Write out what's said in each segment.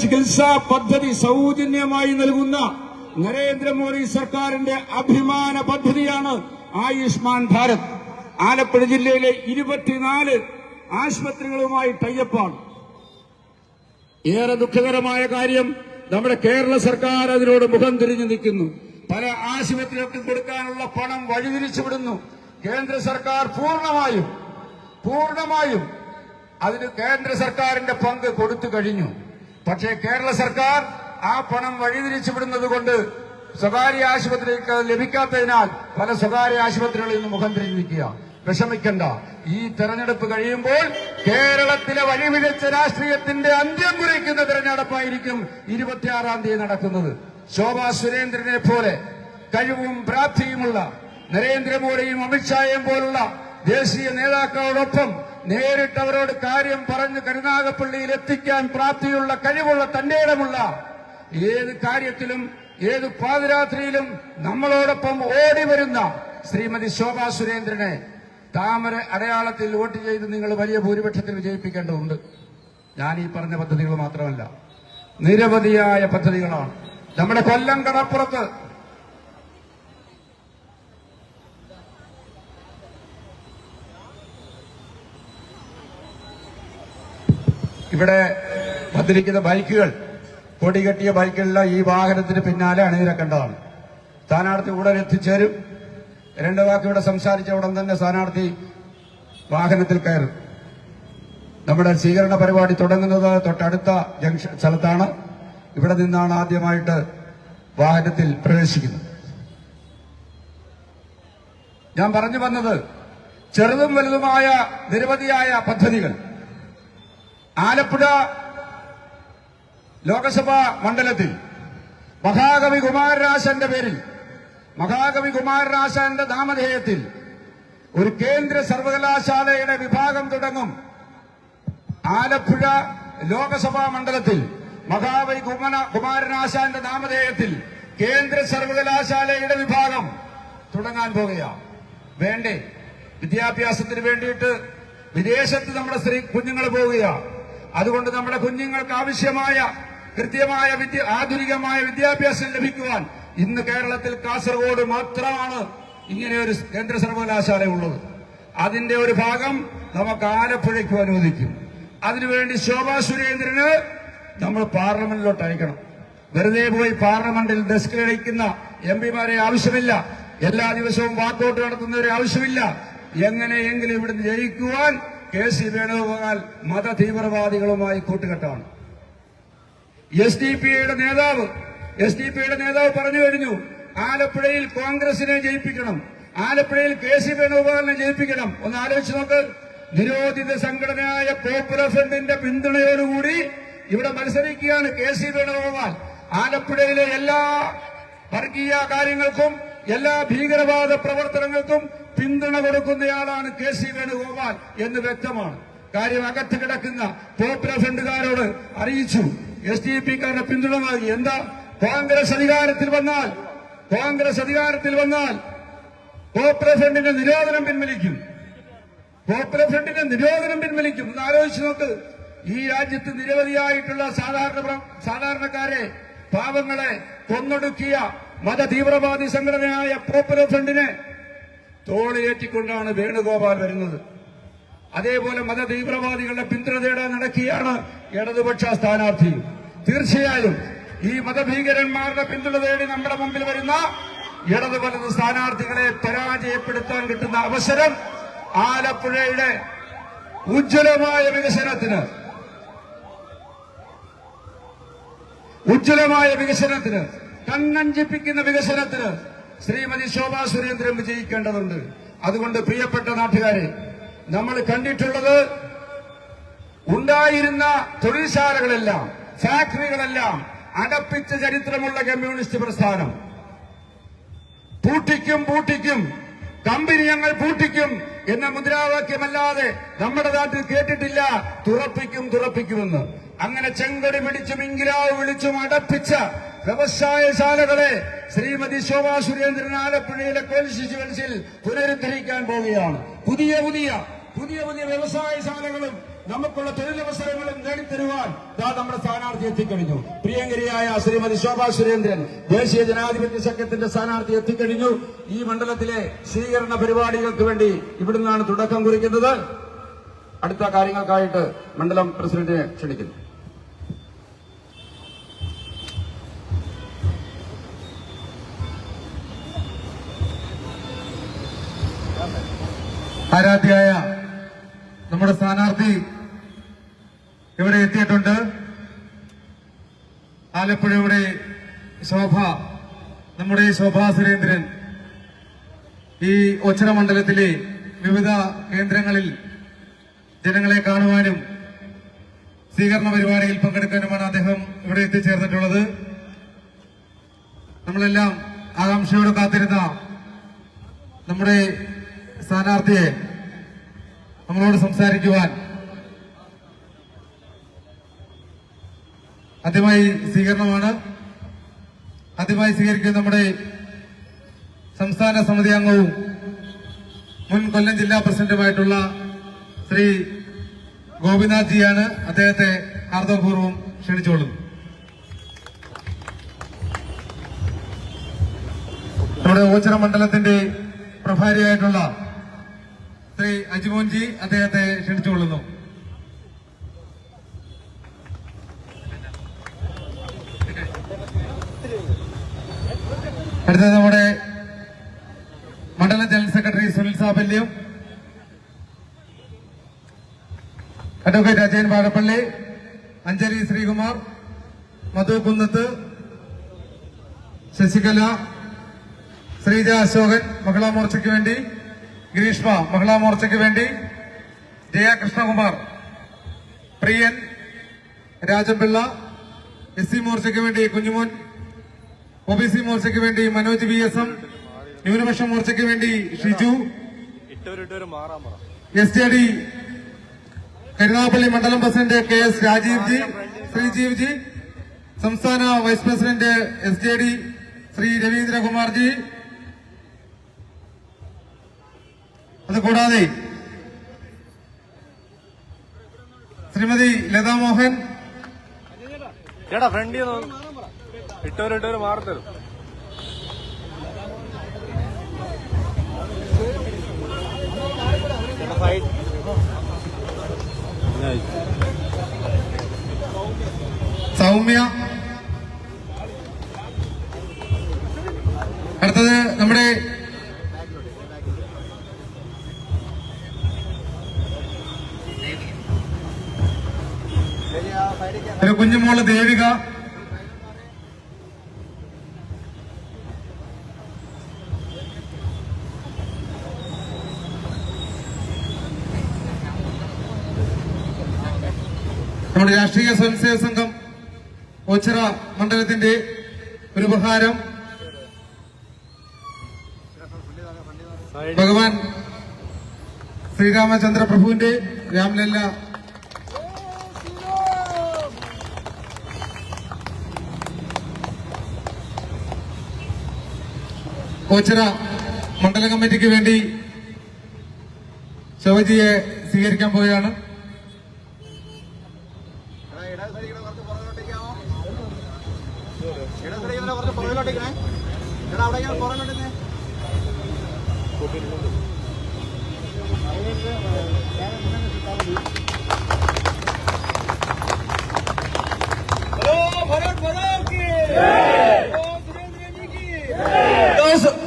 ചികിത്സാ പദ്ധതി സൗജന്യമായി നൽകുന്ന നരേന്ദ്രമോദി സർക്കാരിന്റെ അഭിമാന പദ്ധതിയാണ് ആയുഷ്മാൻ ഭാരത്. ആലപ്പുഴ ജില്ലയിലെ ഇരുപത്തിനാല് ആശുപത്രികളുമായി ടൈപ്പാണ് ഏറെ ദുഃഖകരമായ കാര്യം നമ്മുടെ കേരള സർക്കാർ അതിനോട് മുഖം തിരിഞ്ഞു നിൽക്കുന്നു. പല ആശുപത്രികൾക്കും കൊടുക്കാനുള്ള പണം വഴിതിരിച്ചുവിടുന്നു കേന്ദ്ര സർക്കാർ പൂർണമായും പൂർണമായും അതിന് കേന്ദ്ര സർക്കാരിന്റെ പങ്ക് കൊടുത്തു കഴിഞ്ഞു. പക്ഷേ കേരള സർക്കാർ ആ പണം വഴിതിരിച്ചുവിടുന്നത് കൊണ്ട് സ്വകാര്യ ആശുപത്രിക്ക് ലഭിക്കാത്തതിനാൽ പല സ്വകാര്യ ആശുപത്രികളിൽ നിന്ന് മുഖം തിരിഞ്ഞിരിക്കുക. വിഷമിക്കണ്ട. ഈ തെരഞ്ഞെടുപ്പ് കഴിയുമ്പോൾ കേരളത്തിലെ വഴിമികച്ച രാഷ്ട്രീയത്തിന്റെ അന്ത്യം കുറിക്കുന്ന തെരഞ്ഞെടുപ്പായിരിക്കും ഇരുപത്തിയാറാം തീയതി നടക്കുന്നത്. ശോഭാ സുരേന്ദ്രനെ പോലെ കഴിവും പ്രാപ്തിയുമുള്ള നരേന്ദ്രമോദിയും അമിത്ഷായും പോലുള്ള ദേശീയ നേതാക്കളോടൊപ്പം നേരിട്ട് അവരോട് കാര്യം പറഞ്ഞ് കരുനാഗപ്പള്ളിയിൽ എത്തിക്കാൻ പ്രാപ്തിയുള്ള കഴിവുള്ള തന്റെ ഇടമുള്ള ഏത് കാര്യത്തിലും ഏത് പാതിരാത്രിയിലും നമ്മളോടൊപ്പം ഓടി വരുന്ന ശ്രീമതി ശോഭാ സുരേന്ദ്രനെ താമര അടയാളത്തിൽ വോട്ട് ചെയ്ത് നിങ്ങൾ വലിയ ഭൂരിപക്ഷത്തിൽ വിജയിപ്പിക്കേണ്ടതുണ്ട് ഞാൻ ഈ പറഞ്ഞ പദ്ധതികൾ മാത്രമല്ല നിരവധിയായ പദ്ധതികളാണ്. നമ്മുടെ കൊല്ലം കടപ്പുറത്ത് ഇവിടെ വന്നിരിക്കുന്ന ബൈക്കുകൾ കൊടികെട്ടിയ ബൈക്കുകളിലെ ഈ വാഹനത്തിന് പിന്നാലെ അണിനിരക്കേണ്ടതാണ്. സ്ഥാനാർത്ഥി ഉടൻ എത്തിച്ചേരും. രണ്ട് വാക്ക് ഇവിടെ സംസാരിച്ച ഉടൻ തന്നെ സ്ഥാനാർത്ഥി വാഹനത്തിൽ കയറും. നമ്മുടെ സ്വീകരണ പരിപാടി തുടങ്ങുന്നത് തൊട്ടടുത്ത ജംഗ്ഷൻ സ്ഥലത്താണ്. ഇവിടെ നിന്നാണ് ആദ്യമായിട്ട് വാഹനത്തിൽ പ്രവേശിക്കുന്നത്. ഞാൻ പറഞ്ഞു വന്നത് ചെറുതും വലുതുമായ നിരവധിയായ പദ്ധതികൾ. ആലപ്പുഴ ലോകസഭാ മണ്ഡലത്തിൽ മഹാകവി കുമാരരാശന്റെ പേരിൽ മഹാകവി കുമാരരാശന്റെ നാമധേയത്തിൽ ഒരു കേന്ദ്ര സർവകലാശാലയുടെ വിഭാഗം തുടങ്ങും. ആലപ്പുഴ ലോകസഭാ മണ്ഡലത്തിൽ മഹാകവി കുമാരനാശാന്റെ നാമധേയത്തിൽ കേന്ദ്ര സർവകലാശാലയുടെ വിഭാഗം തുടങ്ങാൻ പോകുകയാണ് വേണ്ടേ? വിദ്യാഭ്യാസത്തിന് വേണ്ടിയിട്ട് വിദേശത്ത് നമ്മുടെ സ്ത്രീ കുഞ്ഞുങ്ങൾ പോവുകയാണ് അതുകൊണ്ട് നമ്മുടെ കുഞ്ഞുങ്ങൾക്ക് ആവശ്യമായ കൃത്യമായ വിദ്യ ആധുനികമായ വിദ്യാഭ്യാസം ലഭിക്കുവാൻ ഇന്ന് കേരളത്തിൽ കാസർഗോഡ് മാത്രമാണ് ഇങ്ങനെ ഒരു കേന്ദ്ര സർവകലാശാല ഉള്ളത്. അതിന്റെ ഒരു ഭാഗം നമുക്ക് ആലപ്പുഴയ്ക്ക് അനുവദിക്കും. അതിനുവേണ്ടി ശോഭാ സുരേന്ദ്രന് നമ്മൾ പാർലമെന്റിലോട്ട് അയക്കണം. വെറുതെ പോയി പാർലമെന്റിൽ ഡെസ്കിലടിക്കുന്ന എം പിമാരെ ആവശ്യമില്ല. എല്ലാ ദിവസവും വാക്കൗട്ട് നടത്തുന്നവരെ ആവശ്യമില്ല. എങ്ങനെയെങ്കിലും ഇവിടുന്ന് ജയിക്കുവാൻ കെ സി വേണുഗോപാൽ മത തീവ്രവാദികളുമായി കൂട്ടുകെട്ടാണ്. എസ് ഡി പി ഐയുടെ നേതാവ് എസ് ഡി പി ഐയുടെ നേതാവ് പറഞ്ഞു കഴിഞ്ഞു ആലപ്പുഴയിൽ കോൺഗ്രസിനെ ജയിപ്പിക്കണം ആലപ്പുഴയിൽ കെ സി വേണുഗോപാലിനെ ജയിപ്പിക്കണം. ഒന്ന് ആലോചിച്ച് നോക്ക് നിരോധിത സംഘടനയായ പോപ്പുലർ ഫ്രണ്ടിന്റെ പിന്തുണയോടുകൂടി ഇവിടെ മത്സരിക്കുകയാണ് കെ സി വേണുഗോപാൽ. ആലപ്പുഴയിലെ എല്ലാ വർഗീയ കാര്യങ്ങൾക്കും എല്ലാ ഭീകരവാദ പ്രവർത്തനങ്ങൾക്കും പിന്തുണ കൊടുക്കുന്നയാളാണ് കെ സി വേണുഗോപാൽ എന്ന് വ്യക്തമാണ്. കാര്യം അകത്ത് കിടക്കുന്ന പോപ്പുലർ ഫ്രണ്ടുകാരോട് അറിയിച്ചു. എസ് ഡി പിക്കാരുടെ പിന്തുണ നൽകി. എന്താ? കോൺഗ്രസ് അധികാരത്തിൽ വന്നാൽ കോൺഗ്രസ് അധികാരത്തിൽ വന്നാൽ പോപ്പുലർ ഫ്രണ്ടിന്റെ നിരോധനം പിൻവലിക്കും. പോപ്പുലർ ഫ്രണ്ടിന്റെ നിരോധനം പിൻവലിക്കും. ഒന്ന് ആലോചിച്ച് നോക്ക്. ഈ രാജ്യത്ത് നിരവധിയായിട്ടുള്ള സാധാരണ സാധാരണക്കാരെ പാവങ്ങളെ കൊന്നൊടുക്കിയ മത തീവ്രവാദി സംഘടനയായ പോപ്പുലർ ഫ്രണ്ടിനെ തോളിയേറ്റിക്കൊണ്ടാണ് വേണുഗോപാൽ വരുന്നത്. അതേപോലെ മത തീവ്രവാദികളുടെ പിന്തുണ തേടാൻ നടക്കുകയാണ് ഇടതുപക്ഷ സ്ഥാനാർത്ഥി. തീർച്ചയായും ഈ മതഭീകരന്മാരുടെ പിന്തുണ തേടി നമ്മുടെ മുമ്പിൽ വരുന്ന ഇടതു വലത് സ്ഥാനാർത്ഥികളെ പരാജയപ്പെടുത്താൻ കിട്ടുന്ന അവസരം ആലപ്പുഴയുടെ ഉജ്ജ്വലമായ വികസനത്തിന്. ഉജ്ജ്വലമായ വികസനത്തിന്. കണ്ണഞ്ചിപ്പിക്കുന്ന വികസനത്തിന്. ശ്രീമതി ശോഭാ സുരേന്ദ്രൻ വിജയിക്കേണ്ടതുണ്ട്. അതുകൊണ്ട് പ്രിയപ്പെട്ട നാട്ടുകാരെ നമ്മൾ കണ്ടിട്ടുള്ളത് ഉണ്ടായിരുന്ന തൊഴിൽശാലകളെല്ലാം ഫാക്ടറികളെല്ലാം അടപ്പിച്ച ചരിത്രമുള്ള കമ്മ്യൂണിസ്റ്റ് പ്രസ്ഥാനം. പൂട്ടിക്കും പൂട്ടിക്കും. കമ്പനി ഞങ്ങൾ പൂട്ടിക്കും എന്ന മുദ്രാവാക്യമല്ലാതെ നമ്മുടെ നാട്ടിൽ കേട്ടിട്ടില്ല. തുറപ്പിക്കും തുറപ്പിക്കുമെന്ന്. അങ്ങനെ ചെങ്കടി പിടിച്ചും ഇംഗിലാവ് വിളിച്ചും അടപ്പിച്ച വ്യവസായശാലകളെ ശ്രീമതി ശോഭാ സുരേന്ദ്രൻ ആലപ്പുഴയിലെ കോൺസ്റ്റിറ്റ്യുവൻസിൽ പുനരുദ്ധരിക്കാൻ പോവുകയാണ്. പുതിയ പുതിയ പുതിയ പുതിയ വ്യവസായശാലകളും നമുക്കുള്ള തൊഴിലവസരങ്ങളും നേടിത്തരുവാൻ ദാ നമ്മുടെ സ്ഥാനാർത്ഥി എത്തിക്കഴിഞ്ഞു. പ്രിയങ്കരിയായ ശ്രീമതി ശോഭാ സുരേന്ദ്രൻ ദേശീയ ജനാധിപത്യ സഖ്യത്തിന്റെ സ്ഥാനാർത്ഥി എത്തിക്കഴിഞ്ഞു. ഈ മണ്ഡലത്തിലെ സ്വീകരണ പരിപാടികൾക്ക് വേണ്ടി ഇവിടുന്നാണ് തുടക്കം കുറിക്കുന്നത്. അടുത്ത കാര്യങ്ങൾക്കായിട്ട് മണ്ഡലം പ്രസിഡന്റിനെ ക്ഷണിക്കുന്നു. ആരാധ്യായ നമ്മുടെ സ്ഥാനാർത്ഥി ഇവിടെ എത്തിയിട്ടുണ്ട്. ആലപ്പുഴയുടെ ശോഭ നമ്മുടെ ശോഭാ സുരേന്ദ്രൻ ഈ ഒച്ചറ മണ്ഡലത്തിലെ വിവിധ കേന്ദ്രങ്ങളിൽ ജനങ്ങളെ കാണുവാനും സ്വീകരണ പരിപാടിയിൽ പങ്കെടുക്കാനുമാണ് അദ്ദേഹം ഇവിടെ എത്തിച്ചേർന്നിട്ടുള്ളത്. നമ്മളെല്ലാം ആകാംക്ഷയോടെ കാത്തിരുന്ന നമ്മുടെ സ്ഥാനാർത്ഥിയെ നമ്മളോട് സംസാരിക്കുവാൻ ആദ്യമായി സ്വീകരണമാണ്. ആദ്യമായി സ്വീകരിക്കുന്ന നമ്മുടെ സംസ്ഥാന സമിതി അംഗവും മുൻ കൊല്ലം ജില്ലാ പ്രസിഡന്റുമായിട്ടുള്ള ശ്രീ ഗോപിനാഥ് ജിയാണ് അദ്ദേഹത്തെ ഹാർദവപൂർവം ക്ഷണിച്ചുകൊള്ളുന്നു നമ്മുടെ ഓച്ചിറ മണ്ഡലത്തിന്റെ പ്രഭാരിയായിട്ടുള്ള ശ്രീ അജിമോൻജി അദ്ദേഹത്തെ ക്ഷണിച്ചുകൊള്ളുന്നു. അടുത്തത് നമ്മുടെ മണ്ഡല general secretary Sunil Sabalyam. Advocate Ajayan Vazhappally Anjali Sreekumar Madhu Kunnathu Sasikala Sreeja Ashokan Mahila മോർച്ചയ്ക്ക് വേണ്ടി ഗ്രീഷ്മ മഹിളാ മോർച്ചയ്ക്ക് വേണ്ടി ജയ കൃഷ്ണകുമാർ പ്രിയൻ രാജപിള്ള എസ് സി മോർച്ചയ്ക്ക് വേണ്ടി കുഞ്ഞുമോൻ ഒ ബി സി മോർച്ചയ്ക്ക് വേണ്ടി മനോജ് വി എസ് എം ന്യൂനപക്ഷ മോർച്ചയ്ക്ക് വേണ്ടി Shiju S J D Karunagappally മണ്ഡലം president K S Rajeevji G Sreejeev ji സംസ്ഥാന vice president S J D Shri Ravindrakumar ji അതുകൂടാതെ ശ്രീമതി ലതാ മോഹൻ ചേട്ടാ ഫ്രണ്ട് ഇട്ടവരിട്ടവര് മാറത്തരും. ചേട്ടാ സൈഡ് സൗമ്യ നമ്മുടെ രാഷ്ട്രീയ സ്വയംസേവക സംഘം ഓച്ചിറ മണ്ഡലത്തിന്റെ ഒരു ഉപഹാരം. ഭഗവാൻ ശ്രീരാമചന്ദ്ര പ്രഭുവിന്റെ രാമലല്ല കോച്ചിറ മണ്ഡല കമ്മിറ്റിക്ക് വേണ്ടി ശോഭജിയെ സ്വീകരിക്കാൻ പോവുകയാണ്.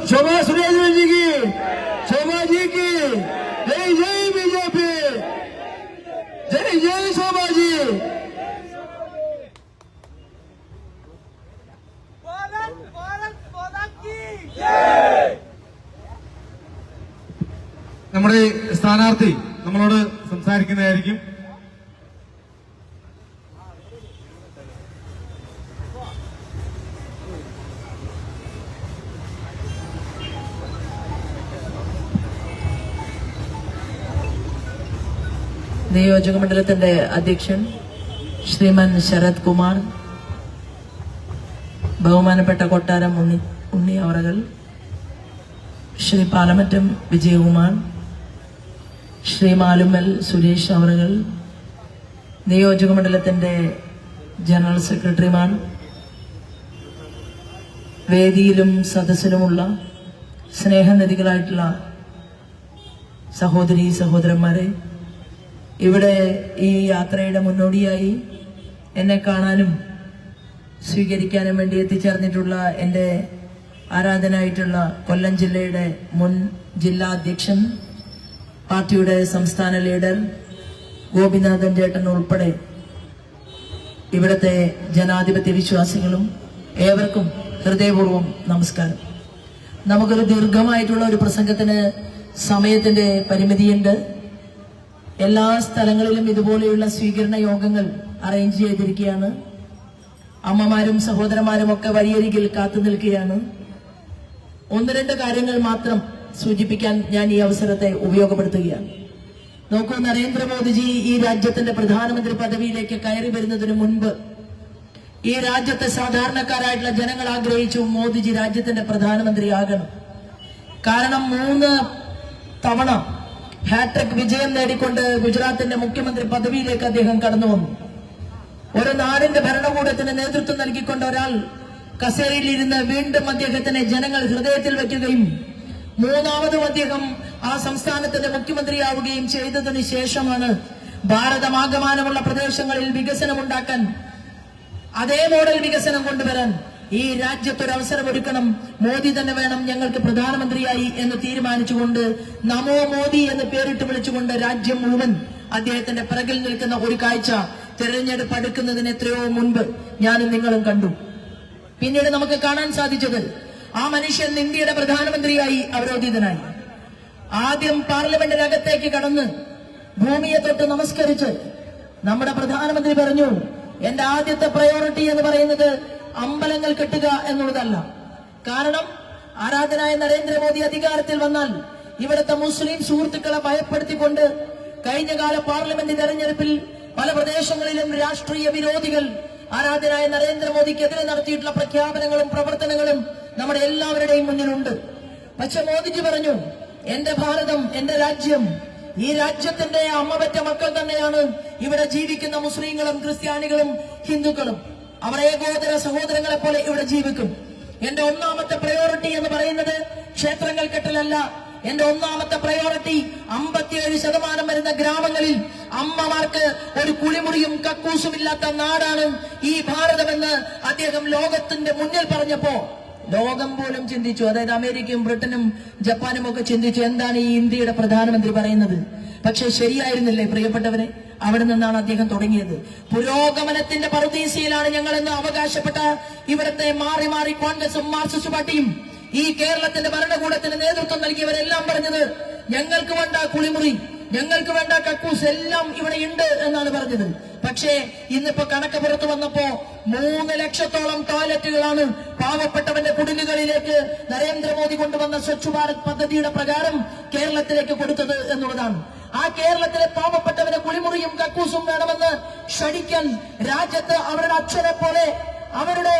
शोभा जी की शोभा जी की जय जय നമ്മുടെ സ്ഥാനാർത്ഥി നമ്മളോട് സംസാരിക്കുന്നതായിരിക്കും. നിയോജക മണ്ഡലത്തിന്റെ അധ്യക്ഷൻ ശ്രീമാൻ ശരത് കുമാർ ബഹുമാനപ്പെട്ട കൊട്ടാരം ഉണ്ണി ഉണ്ണി അവറകൾ ശ്രീ പാലമറ്റം വിജയകുമാർ ശ്രീ മാലുമ്മൽ സുരേഷ് അവറുകൾ നിയോജക മണ്ഡലത്തിന്റെ ജനറൽ സെക്രട്ടറിമാർ വേദിയിലും സദസ്സിലുമുള്ള സ്നേഹനിധികളായിട്ടുള്ള സഹോദരി സഹോദരന്മാരെ ഇവിടെ ഈ യാത്രയുടെ മുന്നോടിയായി എന്നെ കാണാനും സ്വീകരിക്കാനും വേണ്ടി എത്തിച്ചേർന്നിട്ടുള്ള എന്റെ ആരാധനായിട്ടുള്ള കൊല്ലം ജില്ലയുടെ മുൻ ജില്ലാ അധ്യക്ഷൻ പാർട്ടിയുടെ സംസ്ഥാന ലീഡർ ഗോപിനാഥൻ ചേട്ടൻ ഉൾപ്പെടെ ഇവിടുത്തെ ജനാധിപത്യ വിശ്വാസികളും ഏവർക്കും ഹൃദയപൂർവം നമസ്കാരം. നമുക്കൊരു ദീർഘമായിട്ടുള്ള ഒരു പ്രസംഗത്തിന് സമയത്തിന്റെ പരിമിതിയുണ്ട്. എല്ലാ സ്ഥലങ്ങളിലും ഇതുപോലെയുള്ള സ്വീകരണ യോഗങ്ങൾ അറേഞ്ച് ചെയ്തിരിക്കുകയാണ്. അമ്മമാരും സഹോദരന്മാരും ഒക്കെ വഴിയരികിൽ കാത്തു നിൽക്കുകയാണ്. ഒന്ന് രണ്ട് കാര്യങ്ങൾ മാത്രം സൂചിപ്പിക്കാൻ ഞാൻ ഈ അവസരത്തെ ഉപയോഗപ്പെടുത്തുകയാണ്. നോക്കൂ നരേന്ദ്രമോദിജി ഈ രാജ്യത്തിന്റെ പ്രധാനമന്ത്രി പദവിയിലേക്ക് കയറി വരുന്നതിന് മുൻപ് ഈ രാജ്യത്തെ സാധാരണക്കാരായിട്ടുള്ള ജനങ്ങൾ ആഗ്രഹിച്ചു മോദിജി രാജ്യത്തിന്റെ പ്രധാനമന്ത്രിയാകണം കാരണം മൂന്ന് തവണ ഹാട്രിക് വിജയം നേടിക്കൊണ്ട് ഗുജറാത്തിന്റെ മുഖ്യമന്ത്രി പദവിയിലേക്ക് അദ്ദേഹം കടന്നു വന്നു. ഒരു നാടിന്റെ ഭരണകൂടത്തിന് നേതൃത്വം നൽകിക്കൊണ്ട് ഒരാൾ കസേരയിലിരുന്ന് വീണ്ടും അദ്ദേഹത്തിനെ ജനങ്ങൾ ഹൃദയത്തിൽ വയ്ക്കുകയും മൂന്നാമതും അദ്ദേഹം ആ സംസ്ഥാനത്തിന്റെ മുഖ്യമന്ത്രിയാവുകയും ചെയ്തതിനു ശേഷമാണ് ഭാരതമാകമാനമുള്ള പ്രദേശങ്ങളിൽ വികസനം ഉണ്ടാക്കാൻ അതേ മോഡൽ വികസനം കൊണ്ടുവരാൻ ഈ രാജ്യത്തൊരു അവസരം ഒരുക്കണം മോദി തന്നെ വേണം ഞങ്ങൾക്ക് പ്രധാനമന്ത്രിയായി എന്ന് തീരുമാനിച്ചുകൊണ്ട് നമോ മോദി എന്ന് പേരിട്ട് വിളിച്ചുകൊണ്ട് രാജ്യം മുഴുവൻ അദ്ദേഹത്തിന്റെ പിറകിൽ നിൽക്കുന്ന ഒരു കാഴ്ച തെരഞ്ഞെടുപ്പ് അടുക്കുന്നതിന് എത്രയോ മുൻപ് ഞാനും നിങ്ങളും കണ്ടു. പിന്നീട് നമുക്ക് കാണാൻ സാധിച്ചത് ആ മനുഷ്യൻ ഇന്ത്യയുടെ പ്രധാനമന്ത്രിയായി അവരോധിതനായി. ആദ്യം പാർലമെന്റിനകത്തേക്ക് കടന്ന് ഭൂമിയെ തൊട്ട് നമസ്കരിച്ച് നമ്മുടെ പ്രധാനമന്ത്രി പറഞ്ഞു എന്റെ ആദ്യത്തെ പ്രയോറിറ്റി എന്ന് പറയുന്നത് അമ്പലങ്ങൾ കെട്ടുക എന്നുള്ളതല്ല. കാരണം ആരാധനായ നരേന്ദ്രമോദി അധികാരത്തിൽ വന്നാൽ ഇവിടുത്തെ മുസ്ലിം സുഹൃത്തുക്കളെ ഭയപ്പെടുത്തിക്കൊണ്ട് കഴിഞ്ഞകാല പാർലമെന്റ് തെരഞ്ഞെടുപ്പിൽ പല പ്രദേശങ്ങളിലും രാഷ്ട്രീയ വിരോധികൾ ആരാധനായ നരേന്ദ്രമോദിക്കെതിരെ നടത്തിയിട്ടുള്ള പ്രഖ്യാപനങ്ങളും പ്രവർത്തനങ്ങളും നമ്മുടെ എല്ലാവരുടെയും മുന്നിലുണ്ട്. പക്ഷെ മോദിജി പറഞ്ഞു എന്റെ ഭാരതം എന്റെ രാജ്യം ഈ രാജ്യത്തിന്റെ അമ്മപറ്റ മക്കൾ തന്നെയാണ് ഇവിടെ ജീവിക്കുന്ന മുസ്ലിങ്ങളും ക്രിസ്ത്യാനികളും ഹിന്ദുക്കളും. അവർ ഏകോദര സഹോദരങ്ങളെ പോലെ ഇവിടെ ജീവിക്കും. എന്റെ ഒന്നാമത്തെ പ്രയോറിറ്റി എന്ന് പറയുന്നത് ക്ഷേത്രങ്ങൾ കെട്ടലല്ല എന്റെ ഒന്നാമത്തെ പ്രയോറിറ്റി അമ്പത്തിയേഴ് ശതമാനം വരുന്ന ഗ്രാമങ്ങളിൽ അമ്മമാർക്ക് ഒരു കുളിമുറിയും കക്കൂസും ഇല്ലാത്ത നാടാണ് ഈ ഭാരതമെന്ന് അദ്ദേഹം ലോകത്തിന്റെ മുന്നിൽ പറഞ്ഞപ്പോ ലോകം പോലും ചിന്തിച്ചു. അതായത് അമേരിക്കയും ബ്രിട്ടനും ജപ്പാനും ഒക്കെ ചിന്തിച്ചു എന്താണ് ഈ ഇന്ത്യയുടെ പ്രധാനമന്ത്രി പറയുന്നത്. പക്ഷെ ശരിയായിരുന്നില്ലേ പ്രിയപ്പെട്ടവരെ? അവിടെ നിന്നാണ് അദ്ദേഹം തുടങ്ങിയത്. പുരോഗമനത്തിന്റെ പറുദീസയിലാണ് ഞങ്ങളെന്ന് അവകാശപ്പെട്ട ഇവിടുത്തെ മാറി മാറി കോൺഗ്രസും മാർക്സിസ്റ്റ് പാർട്ടിയും ഈ കേരളത്തിന്റെ ഭരണകൂടത്തിന് നേതൃത്വം നൽകിയവരെല്ലാം പറഞ്ഞത് ഞങ്ങൾക്ക് വേണ്ട കുളിമുറി ഞങ്ങൾക്ക് വേണ്ട കക്കൂസ് എല്ലാം ഇവിടെ ഉണ്ട് എന്നാണ് പറഞ്ഞത്. പക്ഷേ ഇന്നിപ്പോ കണക്ക് പുറത്തു വന്നപ്പോ മൂന്ന് ലക്ഷത്തോളം ടോയ്ലറ്റുകളാണ് പാവപ്പെട്ടവന്റെ കുടിലുകളിലേക്ക് നരേന്ദ്രമോദി കൊണ്ടുവന്ന സ്വച്ഛ് ഭാരത് പദ്ധതിയുടെ പ്രകാരം കേരളത്തിലേക്ക് കൊടുത്തത് എന്നുള്ളതാണ്. ആ കേരളത്തിലെ പാവപ്പെട്ടവന്റെ കുളിമുറിയും കക്കൂസും വേണമെന്ന് ക്ഷണിക്കാൻ രാജ്യത്ത് അവരുടെ അച്ഛനെ പോലെ അവരുടെ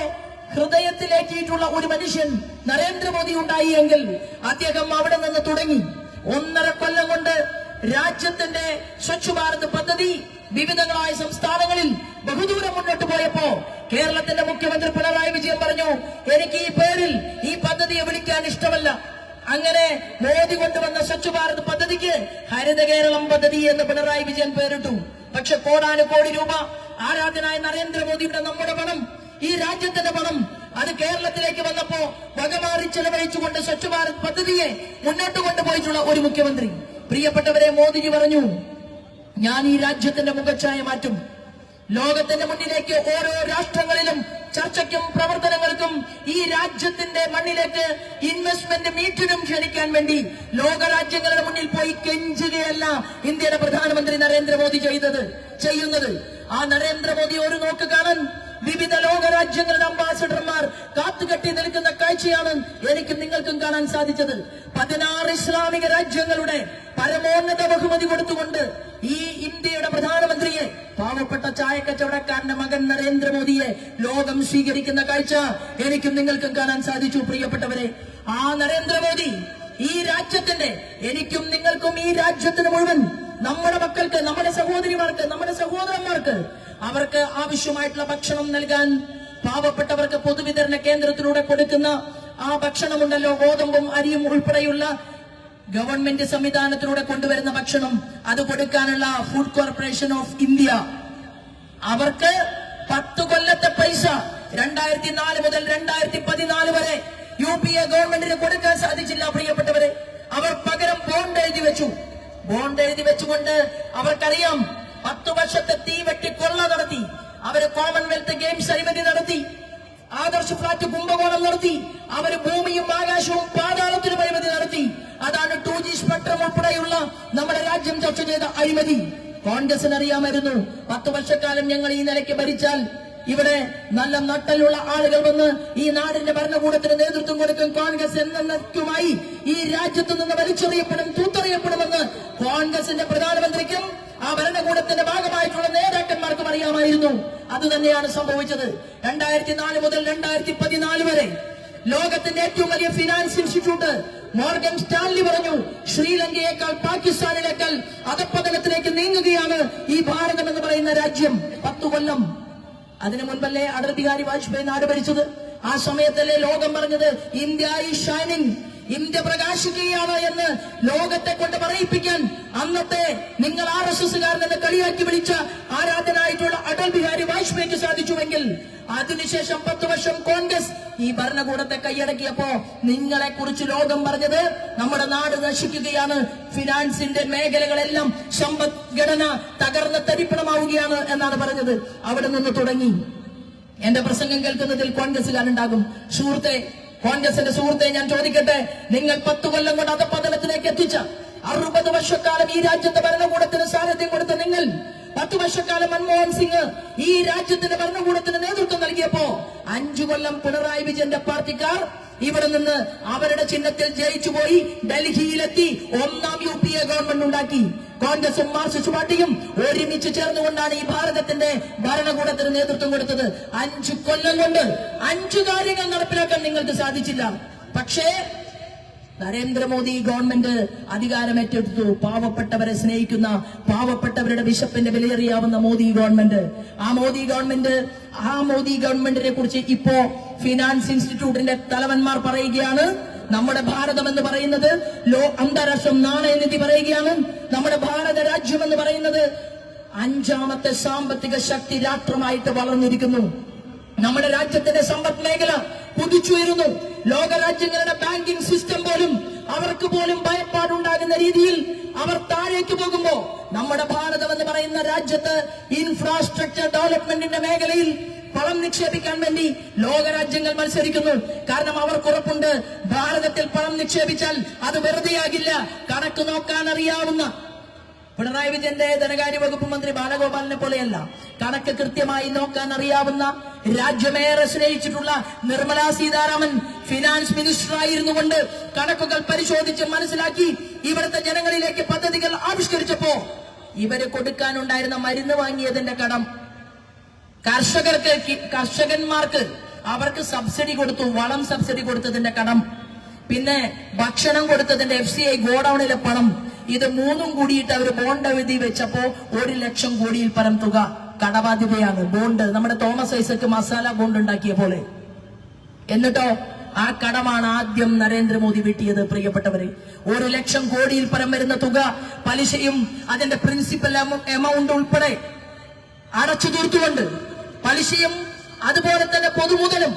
ഹൃദയത്തിലേക്കിയിട്ടുള്ള ഒരു മനുഷ്യൻ നരേന്ദ്രമോദി ഉണ്ടായി എങ്കിൽ അദ്ദേഹം അവിടെ നിന്ന് തുടങ്ങി. ഒന്നര കൊല്ലം കൊണ്ട് രാജ്യത്തിന്റെ സ്വച്ഛ് ഭാരത് പദ്ധതി വിവിധങ്ങളായ സംസ്ഥാനങ്ങളിൽ ബഹുദൂരം മുന്നോട്ട് പോയപ്പോ കേരളത്തിന്റെ മുഖ്യമന്ത്രി പിണറായി വിജയൻ പറഞ്ഞു എനിക്ക് ഈ പേരിൽ ഈ പദ്ധതിയെ വിളിക്കാൻ ഇഷ്ടമല്ല. അങ്ങനെ മോദി കൊണ്ടുവന്ന സ്വച്ഛ് ഭാരത് പദ്ധതിക്ക് ഹരിത കേരളം പദ്ധതി എന്ന് പിണറായി വിജയൻ പേരിട്ടു. പക്ഷെ കോടാനുകോടി രൂപ ആരാധനായ നരേന്ദ്രമോദിയുടെ നമ്മുടെ പണം ഈ രാജ്യത്തിന്റെ പണം അത് കേരളത്തിലേക്ക് വന്നപ്പോ വകമാറി ചെലവഴിച്ചുകൊണ്ട് സ്വച്ഛ് ഭാരത് പദ്ധതിയെ മുന്നോട്ട് കൊണ്ടുപോയിട്ടുള്ള ഒരു മുഖ്യമന്ത്രി. പ്രിയപ്പെട്ടവരെ മോദിജി പറഞ്ഞു ഞാൻ ഈ രാജ്യത്തിന്റെ മുഖച്ഛായ മാറ്റും. ലോകത്തിന്റെ മുന്നിലേക്ക് ഓരോ രാഷ്ട്രങ്ങളിലും ചർച്ചയ്ക്കും പ്രവർത്തനങ്ങൾക്കും ഈ രാജ്യത്തിന്റെ മണ്ണിലേക്ക് ഇൻവെസ്റ്റ്മെന്റ് മീറ്റിനും ക്ഷണിക്കാൻ വേണ്ടി ലോകരാജ്യങ്ങളുടെ മുന്നിൽ പോയി കെഞ്ചുകയല്ല ഇന്ത്യയുടെ പ്രധാനമന്ത്രി നരേന്ദ്രമോദി ചെയ്തത് ചെയ്യുന്നത്. ആ നരേന്ദ്രമോദി ഒരു നോക്ക് കാണാൻ വിവിധ ലോക രാജ്യങ്ങളുടെ അംബാസിഡർമാർ കാത്തുകെട്ടി നിൽക്കുന്ന കാഴ്ചയാണ് എനിക്ക് നിങ്ങൾക്കും കാണാൻ സാധിച്ചത്. പതിനാറ് ഇസ്ലാമിക രാജ്യങ്ങളുടെ പരമോന്നത ബഹുമതി കൊടുത്തുകൊണ്ട് ഈ ഇന്ത്യയുടെ പ്രധാനമന്ത്രിയെ പാവപ്പെട്ട ചായക്കച്ചവടക്കാരന്റെ മകൻ നരേന്ദ്രമോദിയെ ലോകം സ്വീകരിക്കുന്ന കാഴ്ച എനിക്കും നിങ്ങൾക്കും കാണാൻ സാധിച്ചു പ്രിയപ്പെട്ടവരെ. ആ നരേന്ദ്രമോദി ഈ രാജ്യത്തിന്റെ എനിക്കും നിങ്ങൾക്കും ഈ രാജ്യത്തിന് മുഴുവൻ നമ്മുടെ മക്കൾക്ക് നമ്മുടെ സഹോദരിമാർക്ക് നമ്മുടെ സഹോദരന്മാർക്ക് അവർക്ക് ആവശ്യമായിട്ടുള്ള ഭക്ഷണം നൽകാൻ പാവപ്പെട്ടവർക്ക് പൊതുവിതരണ കേന്ദ്രത്തിലൂടെ കൊടുക്കുന്ന ആ ഭക്ഷണമുണ്ടല്ലോ ഗോതമ്പും അരിയും ഉൾപ്പെടെയുള്ള ഗവൺമെന്റ് സംവിധാനത്തിലൂടെ കൊണ്ടുവരുന്ന ഭക്ഷണം. അത് കൊടുക്കാനുള്ള ഫുഡ് കോർപ്പറേഷൻ ഓഫ് ഇന്ത്യ അവർക്ക് പത്ത് കൊല്ലത്തെ പൈസ രണ്ടായിരത്തി നാല് മുതൽ രണ്ടായിരത്തി പതിനാല് വരെ യു പി എ ഗവൺമെന്റിന് കൊടുക്കാൻ സാധിച്ചില്ല പ്രിയപ്പെട്ടവരെ. അവർ പകരം ബോണ്ട് എഴുതി വെച്ചു. ബോണ്ട് എഴുതി വെച്ചുകൊണ്ട് അവർക്കറിയാം പത്തു വർഷത്തെ തീ വെട്ടി കൊള്ള നടത്തി. അവർ കോമൺവെൽത്ത് ഗെയിംസ് അഴിമതി നടത്തി. ആദർശ് ഫ്ലാറ്റ് കുംഭകോണം നടത്തി. അവർ ഭൂമിയും ആകാശവും പാതാളത്തിലും അഴിമതി നടത്തി. അതാണ് ടു ജി സ്പെക്ട്രം ഉൾപ്പെടെയുള്ള നമ്മുടെ രാജ്യം ചർച്ച ചെയ്ത അഴിമതി. കോൺഗ്രസിന് അറിയാമായിരുന്നു. പത്ത് വർഷക്കാലം ഞങ്ങൾ ഈ നിലയ്ക്ക് ഭരിച്ചാൽ ഇവിടെ നല്ല നട്ടലുള്ള ആളുകൾ വന്ന് ഈ നാടിന്റെ ഭരണകൂടത്തിന് നേതൃത്വം കൊടുക്കും. കോൺഗ്രസ് എന്നേക്കുമായി ഈ രാജ്യത്ത് നിന്ന് വലിച്ചെറിയപ്പെടും തൂത്തെറിയപ്പെടുമെന്ന് കോൺഗ്രസിന്റെ പ്രധാനമന്ത്രിക്കും ആ ഭരണകൂടത്തിന്റെ ഭാഗമായിട്ടുള്ള നേതാക്കന്മാർക്കും അറിയാമായിരുന്നു. അത് തന്നെയാണ് സംഭവിച്ചത്. രണ്ടായിരത്തി നാല് മുതൽ രണ്ടായിരത്തി പതിനാല് വരെ ലോകത്തിന്റെ ഏറ്റവും വലിയ ഫിനാൻസ് ഇൻസ്റ്റിറ്റ്യൂട്ട് മോർഗൻ സ്റ്റാൻലി പറഞ്ഞു ശ്രീലങ്കയേക്കാൾ പാകിസ്ഥാനിലേക്കാൾ അധപ്പതനത്തിലേക്ക് നീങ്ങുകയാണ് ഈ ഭാരതം എന്ന് പറയുന്ന രാജ്യം. പത്തു കൊല്ലം. അതിനു മുൻപല്ലേ അടൽ ബിഹാരി വാജ്പേയി നാട് ഭരിച്ചത്. ആ സമയത്തല്ലേ ലോകം പറഞ്ഞത് ഇന്ത്യ ഈ ഷൈനിങ് ഇന്ത്യ പ്രകാശിക്കുകയാണ് എന്ന് ലോകത്തെ കൊണ്ട് പറയിപ്പിക്കാൻ അന്നത്തെ നിങ്ങൾ ആർ എസ് എസ്സുകാരനെന്ന് കളിയാക്കി വിളിച്ച ആരാധനായിട്ടുള്ള അടൽ ബിഹാരി വാജ്പേയിക്ക് സാധിച്ചുവെങ്കിൽ അതിനുശേഷം പത്ത് വർഷം കോൺഗ്രസ് ഈ ഭരണകൂടത്തെ കൈയടക്കിയപ്പോ നിങ്ങളെ കുറിച്ച് ലോകം പറഞ്ഞത് നമ്മുടെ നാട് നശിക്കുകയാണ്. ഫിനാൻസിന്റെ മേഖലകളെല്ലാം സമ്പദ്ഘടന തകർന്ന് തരിപ്പണമാവുകയാണ് എന്നാണ് പറഞ്ഞത്. അവിടെ നിന്ന് തുടങ്ങി. എന്റെ പ്രസംഗം കേൾക്കുന്നതിൽ കോൺഗ്രസ്സുകാരുണ്ടാകും. സുഹൃത്തെ കോൺഗ്രസിന്റെ സുഹൃത്തെ ഞാൻ ചോദിക്കട്ടെ? നിങ്ങൾ പത്ത് കൊല്ലം കൊണ്ട് അധപതനത്തിലേക്ക് എത്തിച്ച അറുപത് വർഷക്കാലം ഈ രാജ്യത്തെ ഭരണകൂടത്തിന് സാന്നിധ്യം കൊടുത്ത നിങ്ങൾ പത്ത് വർഷക്കാലം മൻമോഹൻ സിംഗ് ഈ രാജ്യത്തിന്റെ ഭരണകൂടത്തിന് നേതൃത്വം നൽകിയപ്പോ അഞ്ചു കൊല്ലം പിണറായി വിജയന്റെ പാർട്ടിക്കാർ ഇവിടെ നിന്ന് അവരുടെ ചിഹ്നത്തിൽ ജയിച്ചു പോയി ഡൽഹിയിലെത്തി ഒന്നാം യു പി എ ഗവൺമെന്റ് ഉണ്ടാക്കി. കോൺഗ്രസും മാർക്സിസ്റ്റ് പാർട്ടിയും ഒരുമിച്ച് ചേർന്നുകൊണ്ടാണ് ഈ ഭാരതത്തിന്റെ ഭരണകൂടത്തിന് നേതൃത്വം കൊടുത്തത്. അഞ്ചു കൊല്ലം കൊണ്ട് അഞ്ചു കാര്യങ്ങൾ നടപ്പിലാക്കാൻ നിങ്ങൾക്ക് സാധിച്ചില്ല. പക്ഷേ നരേന്ദ്രമോദി ഗവൺമെന്റ് അധികാരം ഏറ്റെടുത്തു പാവപ്പെട്ടവരെ സ്നേഹിക്കുന്ന പാവപ്പെട്ടവരുടെ വിശപ്പിന്റെ വിലയേറിയാവുന്ന മോദി ഗവൺമെന്റ് ആ മോദി ഗവൺമെന്റ് ആ മോദി ഗവൺമെന്റിനെ കുറിച്ച് ഇപ്പോ ഫിനാൻസ് ഇൻസ്റ്റിറ്റ്യൂട്ടിന്റെ തലവന്മാർ പറയുകയാണ്. നമ്മുടെ ഭാരതം എന്ന് പറയുന്നത് ലോ അന്താരാഷ്ട്ര നാണയനിധി പറയുകയാണ്. നമ്മുടെ ഭാരത രാജ്യം എന്ന് പറയുന്നത് അഞ്ചാമത്തെ സാമ്പത്തിക ശക്തി രാഷ്ട്രമായിട്ട് വളർന്നിരിക്കുന്നു. നമ്മുടെ രാജ്യത്തിന്റെ സമ്പദ് മേഖല കുതിച്ചുയരുന്നു. ലോകരാജ്യങ്ങളുടെ ബാങ്കിംഗ് സിസ്റ്റം പോലും അവർക്ക് പോലും ഭയപ്പാടുണ്ടാകുന്ന രീതിയിൽ അവർ താഴേക്ക് പോകുമ്പോ നമ്മുടെ ഭാരതം എന്ന് പറയുന്ന രാജ്യത്ത് ഇൻഫ്രാസ്ട്രക്ചർ ഡെവലപ്മെന്റിന്റെ മേഖലയിൽ പണം നിക്ഷേപിക്കാൻ വേണ്ടി ലോകരാജ്യങ്ങൾ മത്സരിക്കുന്നു. കാരണം അവർക്ക് ഉറപ്പുണ്ട് ഭാരതത്തിൽ പണം നിക്ഷേപിച്ചാൽ അത് വെറുതെയാകില്ല. കണക്ക് നോക്കാൻ അറിയാവുന്ന പിണറായി വിജയന്റെ ധനകാര്യ വകുപ്പ് മന്ത്രി ബാലഗോപാലിനെ പോലെയല്ല. കണക്ക് കൃത്യമായി നോക്കാൻ അറിയാവുന്ന രാജ്യമേറെ സ്നേഹിച്ചിട്ടുള്ള നിർമ്മലാ സീതാരാമൻ ഫിനാൻസ് മിനിസ്റ്റർ ആയിരുന്നു കൊണ്ട് കണക്കുകൾ പരിശോധിച്ച് മനസ്സിലാക്കി ഇവിടുത്തെ ജനങ്ങളിലേക്ക് പദ്ധതികൾ ആവിഷ്കരിച്ചപ്പോ ഇവർ കൊടുക്കാനുണ്ടായിരുന്ന മരുന്ന് വാങ്ങിയതിന്റെ കടം കർഷകർക്ക് കർഷകന്മാർക്ക് അവർക്ക് സബ്സിഡി കൊടുത്തു വളം സബ്സിഡി കൊടുത്തതിന്റെ കടം. പിന്നെ ഭക്ഷണം കൊടുത്തതിന്റെ എഫ് സി ഐ ഗോഡൌണിലെ പണം. ഇത് മൂന്നും കൂടിയിട്ട് അവർ ബോണ്ട് എഴുതി വെച്ചപ്പോ ഒരു ലക്ഷം കോടിയിൽ പരം തുക കടബാധ്യതയാണ്. ബോണ്ട് നമ്മുടെ തോമസ് ഐസക്ക് മസാല ബോണ്ട് ഉണ്ടാക്കിയ പോലെ. എന്നിട്ടോ ആ കടമാണ് ആദ്യം നരേന്ദ്രമോദി വീട്ടിയത് പ്രിയപ്പെട്ടവരെ. ഒരു ലക്ഷം കോടിയിൽ പരം വരുന്ന തുക പലിശയും അതിന്റെ പ്രിൻസിപ്പൽ എമൗണ്ട് ഉൾപ്പെടെ അടച്ചു തീർത്തുകൊണ്ട് പലിശയും അതുപോലെ തന്നെ പൊതുമുതലും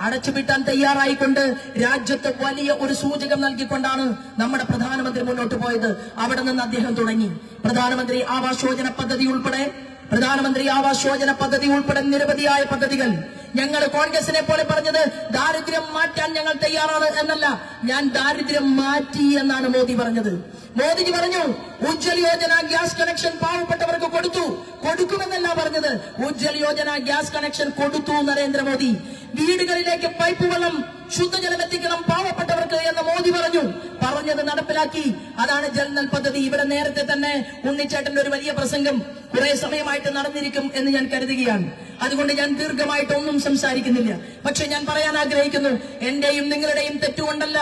അടച്ചുവിട്ടാൻ തയ്യാറായിക്കൊണ്ട് രാജ്യത്ത് വലിയ ഒരു സൂചകം നൽകിക്കൊണ്ടാണ് നമ്മുടെ പ്രധാനമന്ത്രി മുന്നോട്ട് പോയത്. അവിടെ നിന്ന് അദ്ദേഹം തുടങ്ങി. പ്രധാനമന്ത്രി ആവാസ് യോജന പദ്ധതി ഉൾപ്പെടെ പ്രധാനമന്ത്രി ആവാസ് യോജന പദ്ധതി ഉൾപ്പെടെ നിരവധിയായ പദ്ധതികൾ. ഞങ്ങൾ കോൺഗ്രസിനെ പോലെ പറഞ്ഞത് ദാരിദ്ര്യം മാറ്റാൻ ഞങ്ങൾ തയ്യാറാണ് എന്നല്ല. ഞാൻ ദാരിദ്ര്യം മാറ്റി എന്നാണ് മോദി പറഞ്ഞത്. മോദിജി പറഞ്ഞു ഉജ്ജൽ യോജന ഗ്യാസ് കണക്ഷൻ പാവപ്പെട്ടവർക്ക് കൊടുത്തു. കൊടുക്കുമെന്നല്ല പറഞ്ഞത്. ഉജ്ജൽ യോജന ഗ്യാസ് കണക്ഷൻ കൊടുത്തു നരേന്ദ്രമോദി. വീടുകളിലേക്ക് പൈപ്പ് വെള്ളം ശുദ്ധജലം എത്തിക്കണം പാവപ്പെട്ടവർക്ക് എന്ന് മോദി പറഞ്ഞു. പറഞ്ഞത് നടപ്പിലാക്കി. അതാണ് ജൽനൽ പദ്ധതി. ഇവിടെ നേരത്തെ തന്നെ ഉണ്ണിച്ചേട്ടന്റെ ഒരു വലിയ പ്രസംഗം കുറെ സമയമായിട്ട് നടന്നിരിക്കും എന്ന് ഞാൻ കരുതുകയാണ്. അതുകൊണ്ട് ഞാൻ ദീർഘമായിട്ട് ഒന്നും സംസാരിക്കുന്നില്ല. പക്ഷെ ഞാൻ പറയാൻ ആഗ്രഹിക്കുന്നു എന്റെയും നിങ്ങളുടെയും തെറ്റുകൊണ്ടല്ല.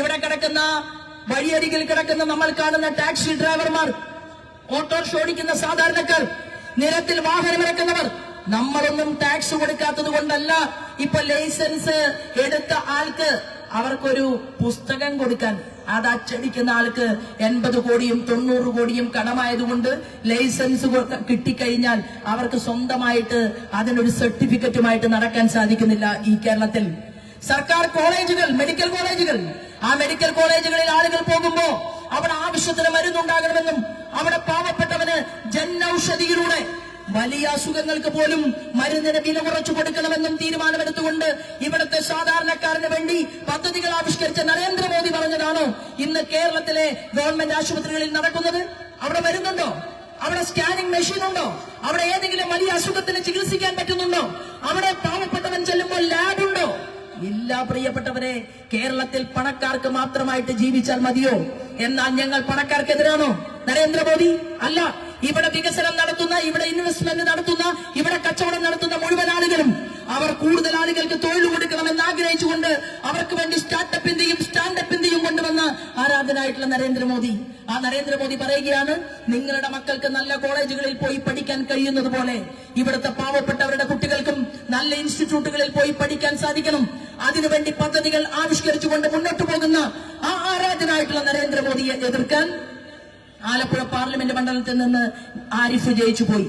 ഇവിടെ കിടക്കുന്ന വഴിയരികിൽ കിടക്കുന്ന നമ്മൾ കാണുന്ന ടാക്സി ഡ്രൈവർമാർ ഓട്ടോറിക്ഷ ഓടിക്കുന്ന സാധാരണക്കാർ നിരത്തിൽ വാഹനമിറക്കുന്നവർ നമ്മളൊന്നും ടാക്സ് കൊടുക്കാത്തത് കൊണ്ടല്ല. ഇപ്പൊ ലൈസൻസ് എടുത്ത ആൾക്ക് അവർക്കൊരു പുസ്തകം കൊടുക്കാൻ. അത് അച്ചടിക്കുന്ന ആൾക്ക് എൺപത് കോടിയും തൊണ്ണൂറ് കോടിയും കടമായതുകൊണ്ട് ലൈസൻസ് കിട്ടിക്കഴിഞ്ഞാൽ അവർക്ക് സ്വന്തമായിട്ട് അതിനൊരു സർട്ടിഫിക്കറ്റുമായിട്ട് നടക്കാൻ സാധിക്കുന്നില്ല ഈ കേരളത്തിൽ. സർക്കാർ കോളേജുകൾ മെഡിക്കൽ കോളേജുകൾ ആ മെഡിക്കൽ കോളേജുകളിൽ ആളുകൾ പോകുമ്പോ അവിടെ ആവശ്യത്തിന് മരുന്നുണ്ടാകണമെന്നും അവിടെ പാവപ്പെട്ടവന് ജനൌഷധിയിലൂടെ വലിയ അസുഖങ്ങൾക്ക് പോലും മരുന്നിന് വില കുറച്ചു കൊടുക്കണമെന്നും തീരുമാനമെടുത്തുകൊണ്ട് ഇവിടുത്തെ സാധാരണക്കാരന് വേണ്ടി പദ്ധതികൾ ആവിഷ്കരിച്ച നരേന്ദ്രമോദി പറഞ്ഞതാണോ ഇന്ന് കേരളത്തിലെ ഗവൺമെന്റ് ആശുപത്രികളിൽ നടക്കുന്നത്. അവിടെ മരുന്നുണ്ടോ? അവിടെ സ്കാനിംഗ് മെഷീൻ ഉണ്ടോ? അവിടെ ഏതെങ്കിലും വലിയ അസുഖത്തിന് ചികിത്സിക്കാൻ പറ്റുന്നുണ്ടോ? അവിടെ പാവപ്പെട്ടവൻ ചെല്ലുമ്പോൾ ലാബുണ്ടോ ഇല്ല പ്രിയപ്പെട്ടവരെ കേരളത്തിൽ പണക്കാർക്ക് മാത്രമായിട്ട് ജീവിച്ചാൽ മതിയോ? എന്നാൽ ഞങ്ങൾ പണക്കാർക്കെതിരാണോ? നരേന്ദ്രമോദി അല്ല. ഇവിടെ വികസനം നടത്തുന്ന ഇവിടെ ഇൻവെസ്റ്റ്മെന്റ് നടത്തുന്ന ഇവിടെ കച്ചവടം നടത്തുന്ന മുഴുവൻ ആളുകളും അവർ കൂടുതൽ ആളുകൾക്ക് തൊഴിൽ കൊടുക്കണമെന്ന് ആഗ്രഹിച്ചുകൊണ്ട് അവർക്ക് വേണ്ടി സ്റ്റാർട്ടപ്പിന്റെയും സ്റ്റാൻഡപ്പിന്റെയും കൊണ്ടുവന്ന ആരാധനായിട്ടുള്ള നരേന്ദ്രമോദി. ആ നരേന്ദ്രമോദി പറയുകയാണ് നിങ്ങളുടെ മക്കൾക്ക് നല്ല കോളേജുകളിൽ പോയി പഠിക്കാൻ കഴിയുന്നത് പോലെ ഇവിടുത്തെ പാവപ്പെട്ടവരുടെ കുട്ടികൾക്കും നല്ല ഇൻസ്റ്റിറ്റ്യൂട്ടുകളിൽ പോയി പഠിക്കാൻ സാധിക്കണം. അതിനുവേണ്ടി പദ്ധതികൾ ആവിഷ്കരിച്ചുകൊണ്ട് മുന്നോട്ട് പോകുന്ന ആ ആരാധനായിട്ടുള്ള നരേന്ദ്രമോദിയെ എതിർക്കാൻ ആലപ്പുഴ പാർലമെന്റ് മണ്ഡലത്തിൽ നിന്ന് ആരിഫ് ജയിച്ചു പോയി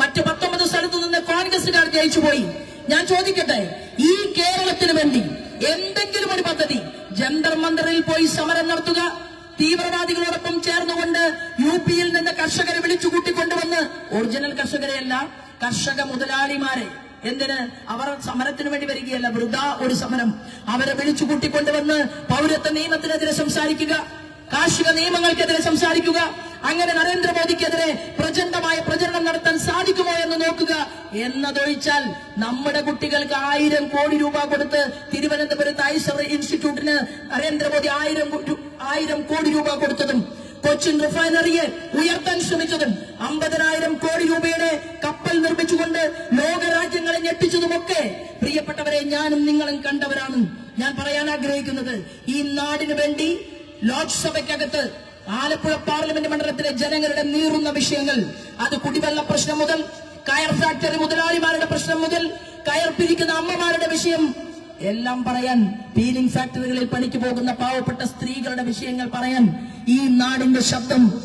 മറ്റ് പത്തൊമ്പത് സ്ഥലത്തു നിന്ന് കോൺഗ്രസുകാർ ജയിച്ചു പോയി ഞാൻ ചോദിക്കട്ടെ ഈ കേരളത്തിന് വേണ്ടി എന്തെങ്കിലും ഒരു പദ്ധതി ജന്തർ മന്ദറിൽ പോയി സമരം നടത്തുക തീവ്രവാദികളോടൊപ്പം ചേർന്നുകൊണ്ട് യു പിയിൽ നിന്ന് കർഷകരെ വിളിച്ചു കൂട്ടിക്കൊണ്ടുവന്ന് ഒറിജിനൽ കർഷകരെയല്ല കർഷക മുതലാളിമാരെ എന്തിന്? അവർ സമരത്തിന് വേണ്ടി വരികയല്ല വൃഥ ഒരു സമരം. അവരെ വിളിച്ചു കൂട്ടിക്കൊണ്ടുവന്ന് പൗരത്വ നിയമത്തിനെതിരെ സംസാരിക്കുക കാർഷിക നിയമങ്ങൾക്കെതിരെ സംസാരിക്കുക അങ്ങനെ നരേന്ദ്രമോദിക്കെതിരെ പ്രചണ്ഡമായ പ്രചരണം നടത്താൻ സാധിക്കുമോ എന്ന് നോക്കുക. എന്നതൊഴിച്ചാൽ നമ്മുടെ കുട്ടികൾക്ക് ആയിരം കോടി രൂപ കൊടുത്ത് തിരുവനന്തപുരത്ത് ഐസർ ഇൻസ്റ്റിറ്റ്യൂട്ടിന് നരേന്ദ്രമോദി ആയിരം ആയിരം കോടി രൂപ കൊടുത്തതും കൊച്ചിൻ റിഫൈനറിയെ ഉയർത്താൻ ശ്രമിച്ചതും അമ്പതിനായിരം കോടി രൂപയുടെ കപ്പൽ നിർമ്മിച്ചുകൊണ്ട് ലോകരാജ്യങ്ങളെ ഞെട്ടിച്ചതുമൊക്കെ പ്രിയപ്പെട്ടവരെ ഞാനും നിങ്ങളും കണ്ടവരാണ്. ഞാൻ പറയാൻ ആഗ്രഹിക്കുന്നത് ഈ നാടിനു വേണ്ടി ലോക്സഭയ്ക്കകത്ത് ആലപ്പുഴ പാർലമെന്റ് മണ്ഡലത്തിലെ ജനങ്ങളുടെ നീറുന്ന വിഷയങ്ങൾ. അത് കുടിവെള്ള പ്രശ്നം മുതൽ കയർ ഫാക്ടറി മുതലാളിമാരുടെ പ്രശ്നം മുതൽ കയർ പിരിക്കുന്ന അമ്മമാരുടെ വിഷയം. എല്ലാം പറയാൻ പീലിംഗ് ഫാക്ടറികളിൽ പണിക്ക് പോകുന്ന പാവപ്പെട്ട സ്ത്രീകളുടെ വിഷയങ്ങൾ പറയാൻ ഈ നാടിന്റെ ശബ്ദം.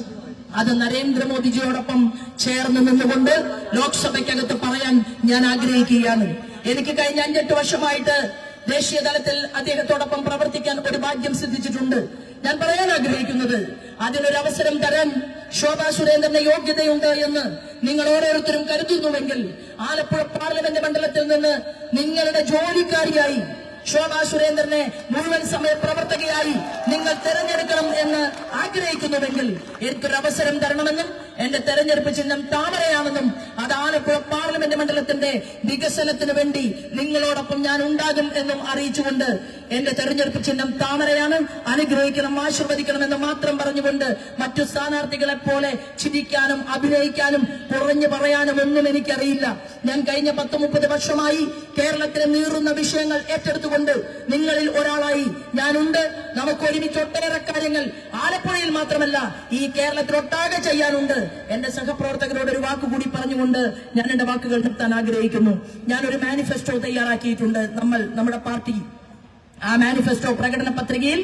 അത് നരേന്ദ്രമോദിജിയോടൊപ്പം ചേർന്ന് നിന്നുകൊണ്ട് ലോക്സഭയ്ക്കകത്ത് പറയാൻ ഞാൻ ആഗ്രഹിക്കുകയാണ്. എനിക്ക് കഴിഞ്ഞ അഞ്ചെട്ട് വർഷമായിട്ട് ദേശീയ തലത്തിൽ അദ്ദേഹത്തോടൊപ്പം പ്രവർത്തിക്കാൻ ഒരു ഭാഗ്യം സിദ്ധിച്ചിട്ടുണ്ട്. ഞാൻ പറയാൻ ആഗ്രഹിക്കുന്നത് അതിനൊരു അവസരം തരാൻ ശോഭാ സുരേന്ദ്രന് യോഗ്യതയുണ്ട് എന്ന് നിങ്ങൾ ഓരോരുത്തരും കരുതുന്നുവെങ്കിൽ ആലപ്പുഴ പാർലമെന്റ് മണ്ഡലത്തിൽ നിന്ന് നിങ്ങളുടെ ജോലിക്കാരിയായി ശോഭാ സുരേന്ദ്രനെ മുഴുവൻ സമയ പ്രവർത്തകയായി നിങ്ങൾ തെരഞ്ഞെടുക്കണം എന്ന് ആഗ്രഹിക്കുന്നുവെങ്കിൽ എനിക്കൊരു അവസരം തരണമെന്നും എന്റെ തെരഞ്ഞെടുപ്പ് ചിഹ്നം താമരയാണെന്നും ആലപ്പുഴ പാർലമെന്റ് മണ്ഡലത്തിന്റെ വികസനത്തിന് വേണ്ടി നിങ്ങളോടൊപ്പം ഞാൻ ഉണ്ടാകും എന്നും അറിയിച്ചുകൊണ്ട് എന്റെ തെരഞ്ഞെടുപ്പ് ചിഹ്നം താമരയാണ്. അനുഗ്രഹിക്കണം ആശീർവദിക്കണം എന്ന് മാത്രം പറഞ്ഞുകൊണ്ട് മറ്റു സ്ഥാനാർത്ഥികളെ പോലെ ചിരിക്കാനും അഭിനയിക്കാനും കുറഞ്ഞു പറയാനും ഒന്നും എനിക്കറിയില്ല. ഞാൻ കഴിഞ്ഞ പത്ത് മുപ്പത് വർഷമായി കേരളത്തിലെ നീറുന്ന വിഷയങ്ങൾ ഏറ്റെടുത്തുകൊണ്ട് നിങ്ങളിൽ ഒരാളായി ഞാനുണ്ട്. നമുക്ക് ഒരുമിച്ച് ഒട്ടേറെ കാര്യങ്ങൾ ആലപ്പുഴയിൽ മാത്രമല്ല ഈ കേരളത്തിൽ ഒട്ടാകെ ചെയ്യാനുണ്ട്. എന്റെ സഹപ്രവർത്തകരോട് ഒരു വാക്ക് വാക്കുകൂടി പറഞ്ഞുകൊണ്ട് ഞാൻ എന്റെ വാക്കുകൾ നിർത്താൻ ആഗ്രഹിക്കുന്നു. ഞാൻ ഒരു മാനിഫെസ്റ്റോ തയ്യാറാക്കിയിട്ടുണ്ട്. നമ്മൾ നമ്മുടെ പാർട്ടി. ആ മാനിഫെസ്റ്റോ പ്രകടന പത്രികയിൽ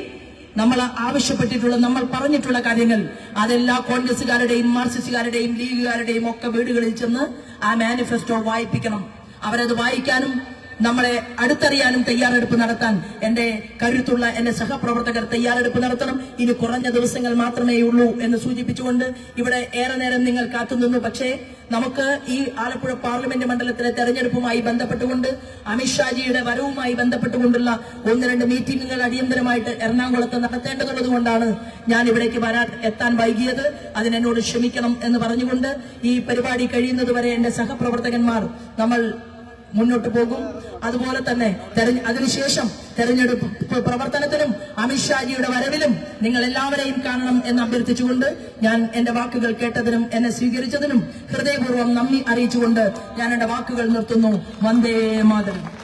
നമ്മൾ ആവശ്യപ്പെട്ടിട്ടുള്ള നമ്മൾ പറഞ്ഞിട്ടുള്ള കാര്യങ്ങൾ അതെല്ലാ കോൺഗ്രസുകാരുടെയും മാർക്സിസ്റ്റുകാരുടെയും ലീഗുകാരുടെയും ഒക്കെ വീടുകളിൽ ചെന്ന് ആ മാനിഫെസ്റ്റോ വായിപ്പിക്കണം. അവരത് വായിക്കാനും നമ്മളെ അടുത്തറിയാനും തയ്യാറെടുപ്പ് നടത്താൻ എന്റെ കരുത്തുള്ള എന്റെ സഹപ്രവർത്തകർ തയ്യാറെടുപ്പ് നടത്തണം. ഇനി കുറഞ്ഞ ദിവസങ്ങൾ മാത്രമേ ഉള്ളൂ എന്ന് സൂചിപ്പിച്ചുകൊണ്ട് ഇവിടെ ഏറെ നേരം നിങ്ങൾ കാത്തുനിന്നു പക്ഷേ നമുക്ക് ഈ ആലപ്പുഴ പാർലമെന്റ് മണ്ഡലത്തിലെ തെരഞ്ഞെടുപ്പുമായി ബന്ധപ്പെട്ടുകൊണ്ട് അമിത്ഷാജിയുടെ വരവുമായി ബന്ധപ്പെട്ടുകൊണ്ടുള്ള ഒന്ന് രണ്ട് മീറ്റിംഗുകൾ അടിയന്തരമായിട്ട് എറണാകുളത്ത് നടത്തേണ്ടതുള്ളത് കൊണ്ടാണ് ഞാൻ ഇവിടേക്ക് വരാൻ എത്താൻ വൈകിയത്. അതിനെന്നോട് ക്ഷമിക്കണം എന്ന് പറഞ്ഞുകൊണ്ട് ഈ പരിപാടി കഴിയുന്നതുവരെ എന്റെ സഹപ്രവർത്തകന്മാർ നമ്മൾ മുന്നോട്ട് പോകും. അതുപോലെ തന്നെ അതിനുശേഷം തെരഞ്ഞെടുപ്പ് പ്രവർത്തനത്തിലും അമിത്ഷാജിയുടെ വരവിലും നിങ്ങൾ എല്ലാവരെയും കാണണം എന്ന് അഭ്യർത്ഥിച്ചുകൊണ്ട് ഞാൻ എന്റെ വാക്കുകൾ കേട്ടതിനും എന്നെ സ്വീകരിച്ചതിനും ഹൃദയപൂർവം നന്ദി അറിയിച്ചുകൊണ്ട് ഞാൻ എന്റെ വാക്കുകൾ നിർത്തുന്നു. വന്ദേ മാതരം.